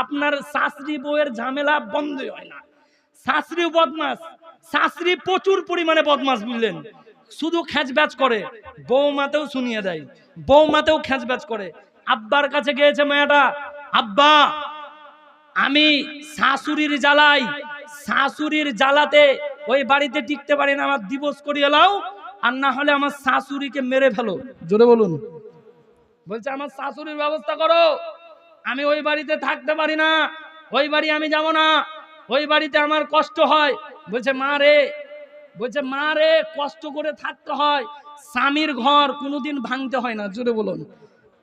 আপনার শাস্ত্রী বউয়ের ঝামেলা বন্ধই হয় না। শাস্ত্রীও বদমাস, শাস্ত্রী প্রচুর পরিমাণে বদমাস বুঝলেন। শুধু খ্যাঁচব্যাচ করে, বৌমাতেও শুনিয়ে দেয়, বৌমাতেও খ্যাঁচব্যাচ করে। আব্বার কাছে গিয়েছে মেয়েটা, আব্বা, আমি শাশুড়ির জ্বালাই, শাশুড়ির জ্বালাতে ওই বাড়িতে টিকতে পারি না, আমার দিবস করিয়ে লাও, আর না হলে আমার শাশুড়িকে মেরে ফেলো। জোরে বলুন। বলছে, আমার শাশুড়ির ব্যবস্থা করো। আমি ওই বাড়িতে থাকতে পারি না। ওই বাড়ি আমি যাব না। ওই বাড়িতে আমার কষ্ট হয়। বলছে, মা রে। বলছে, মা রে, কষ্ট করে থাকতে হয়। স্বামীর ঘর কোনোদিন ভাঙতে হয় না, জোরে বলুন।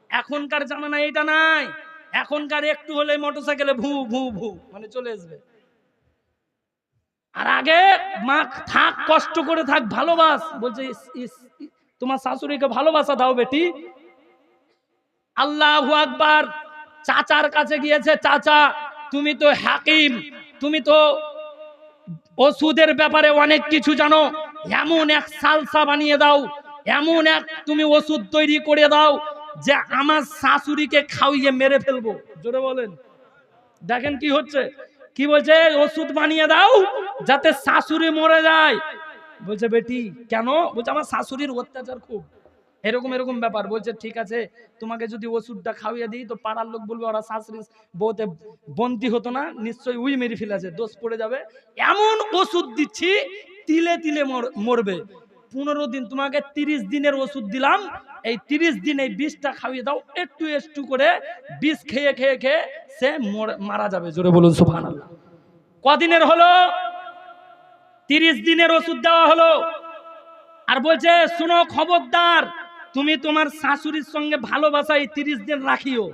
এখনকার জামানা এটা নাই। এখনকার একটু হলে মোটরসাইকেলে ভু ভু ভু মানে চলে আসবে। আর আগে, মা, থাক, কষ্ট করে থাক, ভালোবাস। বলছে তোমার শাশুড়িকে ভালোবাসা দাও বেটি। আল্লাহ আকবার। চাচার কাছে গিয়েছে, চাচা, তুমি তো হাকিম, তুমি তো ওষুধের ব্যাপারে অনেক কিছু জানো। এমন এক সালসা বানিয়ে দাও, এমন এক তুমি ওষুধ তৈরি করে দাও যে আমার শাশুড়িকে খাওয়িয়ে মেরে ফেলব। জোরে বলেন। দেখেন কি হচ্ছে? কি বলছে? ওষুধ বানিয়ে দাও যাতে শাশুড়ি মরে যায়। বলছে, বেটি, কেন? বলছে, আমার শাশুড়ির অত্যাচার খুব। এরকম এরকম ব্যাপার। বলছে, ঠিক আছে, তোমাকে যদি ওষুধটা খাওয়িয়ে দিই, তো পাড়ার লোক বলবে, ওরা শাশুড়ি বউতে বন্দি হতো না, নিশ্চয়ই উই মেরে ফেলেছে, দোষ পড়ে যাবে। এমন ওষুধ দিচ্ছি, তিলে তিলে মরবে। পনেরো দিন, তোমাকে তিরিশ দিনের ওষুধ দিলাম, এই তিরিশ দিন এই বিষটা খাইয়ে দাও, একটু একটু করে বিষ খেয়ে খেয়ে খেয়ে সে মর- মারা যাবে, জোরে বলুন সুফান কদিনের হলো? তিরিশ দিনের ওষুধ দেওয়া হলো। আর বলছে, শুনো, খবরদার তুমি তোমার শাশুড়ির সঙ্গে ভালোবাসায় তিরিশ দিন রাখিও।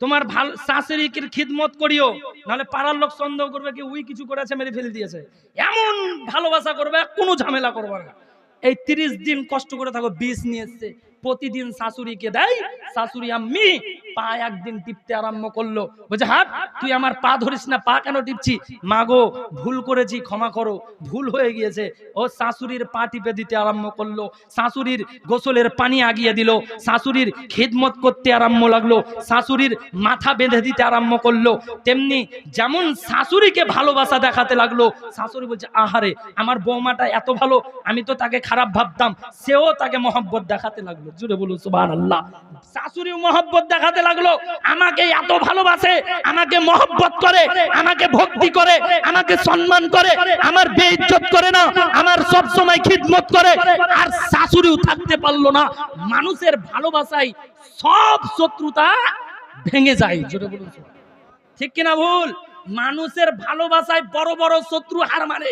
তোমার ভালো শাশুড়িকে খিদমত করিও। নাহলে পাড়ার লোক সন্দেহ করবে কি, উই কিছু করেছে, মেরে ফেলে দিয়েছে। এমন ভালোবাসা করবে, কোনো ঝামেলা করবে না। এই তিরিশ দিন কষ্ট করে থাকো, বিষ নিয়ে এসছে। প্রতিদিন শাশুড়িকে দেয়, শাশুড়ি আমি পা একদিন টিপতে আরম্ভ করল। বলছে, হাত, তুই আমার পা ধরিস না, পা কেন টিপছি? মাগো ভুল করেছি, ক্ষমা করো, ভুল হয়ে গিয়েছে। ও শাশুড়ির পা টিপে দিতে আরম্ভ করল। শাশুড়ির গোসলের পানি আগিয়ে দিল। শাশুড়ির খিদমত করতে আরম্ভ লাগল। শাশুড়ির মাথা বেঁধে দিতে আরম্ভ করল। তেমনি যেমন শাশুড়িকে ভালোবাসা দেখাতে লাগল, শাশুড়ি বলছে, আহারে, আমার বৌমাটা এত ভালো, আমি তো তাকে খারাপ ভাবতাম, সেও তাকে মহব্বত দেখাতে লাগল। জুড়ে বলুন সুবাহ আল্লাহ শাশুড়ি মহব্বত দেখাতে লাগল, আমাকে এত ভালোবাসে, আমাকে মহব্বত করে, আমাকে ভক্তি করে, আমাকে সম্মান করে, আমার বেইজ্জত করে না, আমার সব সময় খিদমত করে, আর শাশুড়িও থাকতে পারল না। মানুষের ভালোবাসায় সব শত্রুতা ভেঙে যায়, জোরে বলুন ঠিক কিনা ভুল? মানুষের ভালোবাসায় বড় বড় শত্রু হার মানে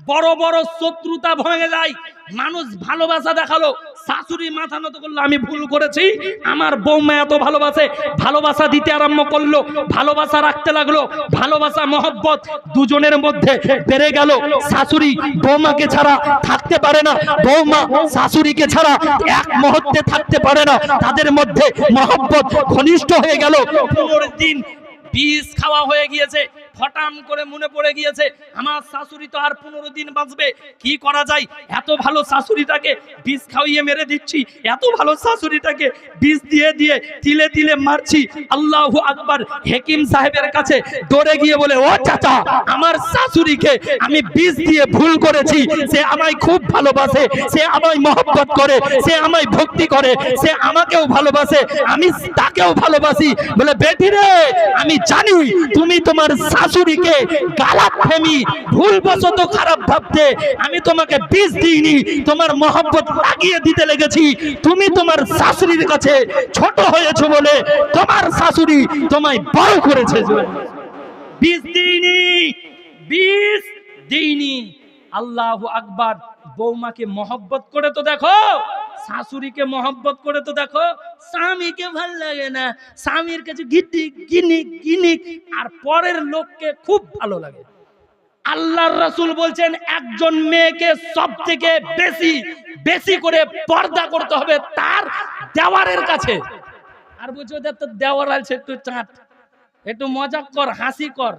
বড় বড় শত্রুতা ভেঙে যায়। মানুষ ভালোবাসা দেখাল শাশুড়ি মাথা নত করল, আমি ভুল করেছি। আমার বৌমা এত ভালোবাসে, ভালোবাসা দিতে আরম্ভ করল, ভালোবাসা রাখতে লাগল, ভালোবাসা, মহব্বত দুজনের মধ্যে বেড়ে গেল। শাশুড়ি বৌমাকে ছাড়া থাকতে পারে না। বৌমা শাশুড়িকে ছাড়া এক মুহূর্তে থাকতে পারে না। তাদের মধ্যে মহব্বত ঘনিষ্ঠ হয়ে গেল। দিন বিষ খাওয়া হয়ে গিয়েছে। ফটাম করে মনে পড়ে গিয়েছে, আমার শাশুড়ি তো আর পনেরো দিন বাঁচবে। কি করা যায়? এত ভালো শাশুড়িটাকে বিষ খাওয়িয়ে মেরে দিচ্ছি, এত ভালো শাশুড়িটাকে বিষ দিয়ে দিয়ে তিলে তিলে মারছি। আল্লাহু আকবার হেকিম সাহেবের কাছে দৌড়ে গিয়ে বলে, ও চাচা, আমার শাশুড়িকে আমি বিষ দিয়ে ভুল করেছি। সে আমায় খুব ভালোবাসে, সে আমায় মহব্বত করে, সে আমায় ভক্তি করে, সে আমাকেও ভালোবাসে, আমি তাকেও ভালোবাসি। বলে, বেটি রে, আমি জানি তুমি তোমার শাশুড়িকে গালাত ফেমি ভুলবশত খারাপ ভাবতে। আমি তোমাকে বিষ দিইনি, তোমার মহব্বত লাগিয়ে দিতে লেগেছি। তুমি তোমার শাশুড়ির কাছে ছোট হয়েছো বলে তোমার শাশুড়ি তোমায় বড় করেছে। বিষ দিইনি বিষ দিইনি। আল্লাহ আকবার, বৌমাকে মহব্বত করে তো দেখো। শাশুড়িকে মহব্বত করে তো দেখো, স্বামীকে ভালো লাগে না। স্বামীর কাছে গিটি গিনিক গিনিক আর পরের লোককে খুব ভালো লাগে। আল্লাহর রাসূল বলছেন, একজন মেয়েকে সব থেকে বেশি বেশি করে পর্দা করতে হবে তার দেওয়ারের কাছে। আর বলছে, ওদের তো দেওয়ার আছে, একটু চাঁদ। একটু মজাক কর, হাসি কর।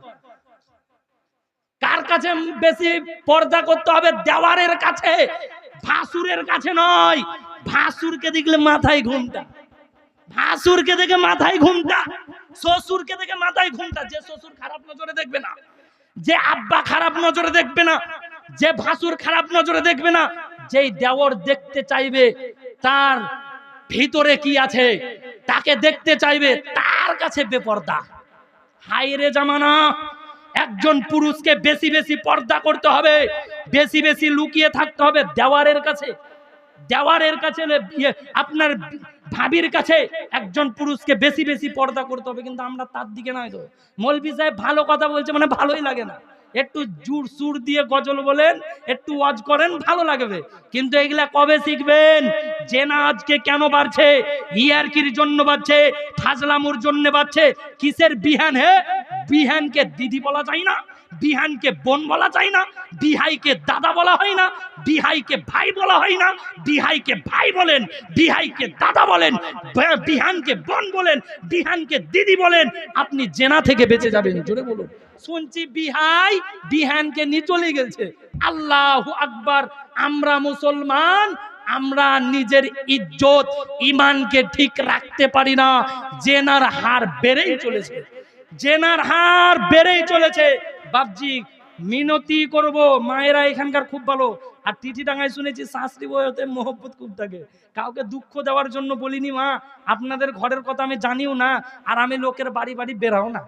কার কাছে বেশি পর্দা করতে হবে? দেওয়ারের কাছে। ভাসুরের কাছে নয়, ভাসুরকে দেখলে মাথায় ঘুমটা। ভাসুরকে দেখে মাথায় ঘুমটা। শ্বশুরকে দেখে মাথায় ঘুমটা। যে শ্বশুর খারাপ নজরে দেখবে না, যে আব্বা খারাপ নজরে দেখবে না, যে ভাসুর খারাপ নজরে দেখবে না, যেই দেওর দেখতে চাইবে, তার ভিতরে কি আছে, তাকে দেখতে চাইবে, তার কাছে বেপর্দা। হাইরে জামানা একজন পুরুষকে বেশি বেশি পর্দা করতে হবে বেশি বেশি লুকিয়ে থাকতে হবে দেওয়ারের কাছে। দেওয়ারের কাছে ইয়ে, আপনার ভাবির কাছে একজন পুরুষকে বেশি বেশি পর্দা করতে হবে কিন্তু আমরা তার দিকে নয় তো। মৌলবি সাহেব ভালো কথা বলছে মানে ভালোই লাগে না। একটু জুর সুর দিয়ে গজল বলেন একটু ওয়াজ করেন ভালো লাগবে। কিন্তু এগুলা কবে শিখবেন? যে জেনা আজকে কেন বাড়ছে? ইয়ারকির জন্য বাড়ছে ফাজলামুর জন্য বাড়ছে কিসের বিহান হে? বিহানকে দিদি বলা যায় না, বিহানকে বোন বলা যায় না, বিহাইকে দাদা বলা হয় না, বিহাইকে ভাই বলা হয় না, বিহাইকে ভাই বলেন, বিহাইকে দাদা বলেন বিহানকে বোন বলেন, বিহানকে দিদি বলেন, আপনি জেনা থেকে বেঁচে যাবেন, জোরে বলুন। শুনছি বিহাই বিহানকে নিয়ে চলে গেছে আল্লাহ আকবার, আমরা মুসলমান, আমরা নিজের ইজ্জত ইমানকে ঠিক রাখতে পারি না, জেনার হার বেড়েই চলেছে। জেনার হার বেড়েই চলেছে। বাপজি, মিনতি করব। মায়েরা এখানকার খুব ভালো। আর টিটি ডাঙায় শুনেছি শাস্ত্রী বইতে মোহব্বত খুব থাকে। কাউকে দুঃখ দেওয়ার জন্য বলিনি মা। আপনাদের ঘরের কথা আমি জানিও না। আর আমি লোকের বাড়ি বাড়ি বেরাও না।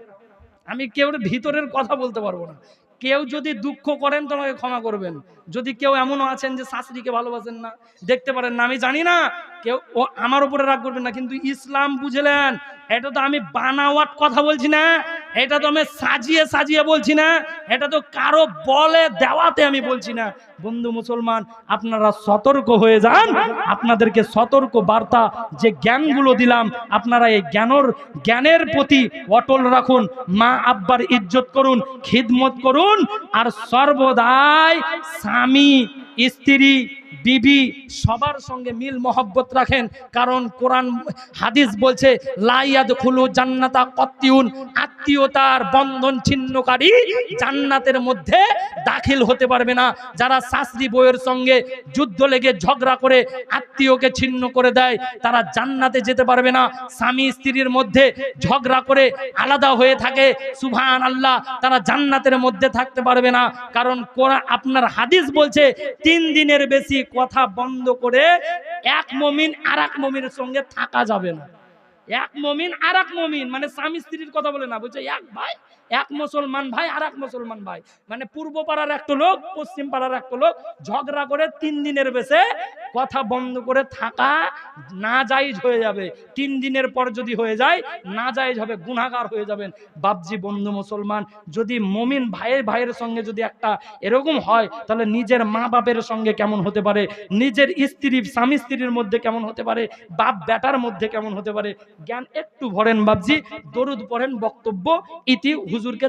আমি কেউ ভিতরের কথা বলতে পারব না। কেউ যদি দুঃখ করেন তোমাকে ক্ষমা করবেন। যদি কেউ এমনও আছেন যে শাশুড়িকে ভালোবাসেন না, দেখতে পারেন না, আমি জানি না, কেউ ও আমার উপরে রাগ করবেন না, কিন্তু ইসলাম বুঝলেন, এটা তো আমি বানাওয়াট কথা বলছি না। এটা তো আমি সাজিয়ে সাজিয়ে বলছি না, এটা তো কারও বলে দেওয়াতে আমি বলছি না। বন্ধু মুসলমান, আপনারা সতর্ক হয়ে যান, আপনাদেরকে সতর্ক বার্তা যে জ্ঞানগুলো দিলাম, আপনারা এই জ্ঞানর, জ্ঞানের প্রতি অটল রাখুন, মা আব্বার ইজ্জত করুন, খিদমত করুন, আর সর্বদাই স্বামী, স্ত্রী বিবি সবার সঙ্গে মিল মহব্বত রাখেন, কারণ কোরআন হাদিস বলছে লাইয়াদ খুলু জান্নাতা কত্তিউন, আত্মীয়তার বন্ধন ছিন্নকারী জান্নাতের মধ্যে দাখিল হতে পারবে না। যারা শাস্ত্রী বইয়ের সঙ্গে যুদ্ধ লেগে ঝগড়া করে আত্মীয়কে ছিন্ন করে দেয়, তারা জান্নাতে যেতে পারবে না। স্বামী স্ত্রীর মধ্যে ঝগড়া করে আলাদা হয়ে থাকে সুভান আল্লাহ তারা জান্নাতের মধ্যে থাকতে পারবে না। কারণ আপনার হাদিস বলছে, তিন দিনের বেশি কথা বন্ধ করে এক মমিন আর এক মমিনের সঙ্গে থাকা যাবে না। এক মমিন আর এক মমিন মানে স্বামী স্ত্রীর কথা বলে না বলছে এক ভাই এক মুসলমান ভাই আর এক মুসলমান ভাই। মানে পূর্ব পাড়ার একটা লোক পশ্চিম পাড়ার একটা লোক ঝগড়া করে তিন দিনের বেশে কথা বন্ধ করে থাকা না জায়েজ হয়ে যাবে। তিন দিনের পর যদি হয়ে যায় না জায়েজ হবে, গুনাহগার হয়ে যাবেন। বাপজি বন্ধু মুসলমান, যদি মমিন ভাইয়ের ভাইয়ের সঙ্গে যদি একটা এরকম হয়, তাহলে নিজের মা বাপের সঙ্গে কেমন হতে পারে? নিজের স্ত্রী, স্বামী স্ত্রীর মধ্যে কেমন হতে পারে? বাপ বেটার মধ্যে কেমন হতে পারে? জ্ঞান একটু ভরেন বাপজি, দরুদ পড়েন বক্তব্য, ইতি بزرگ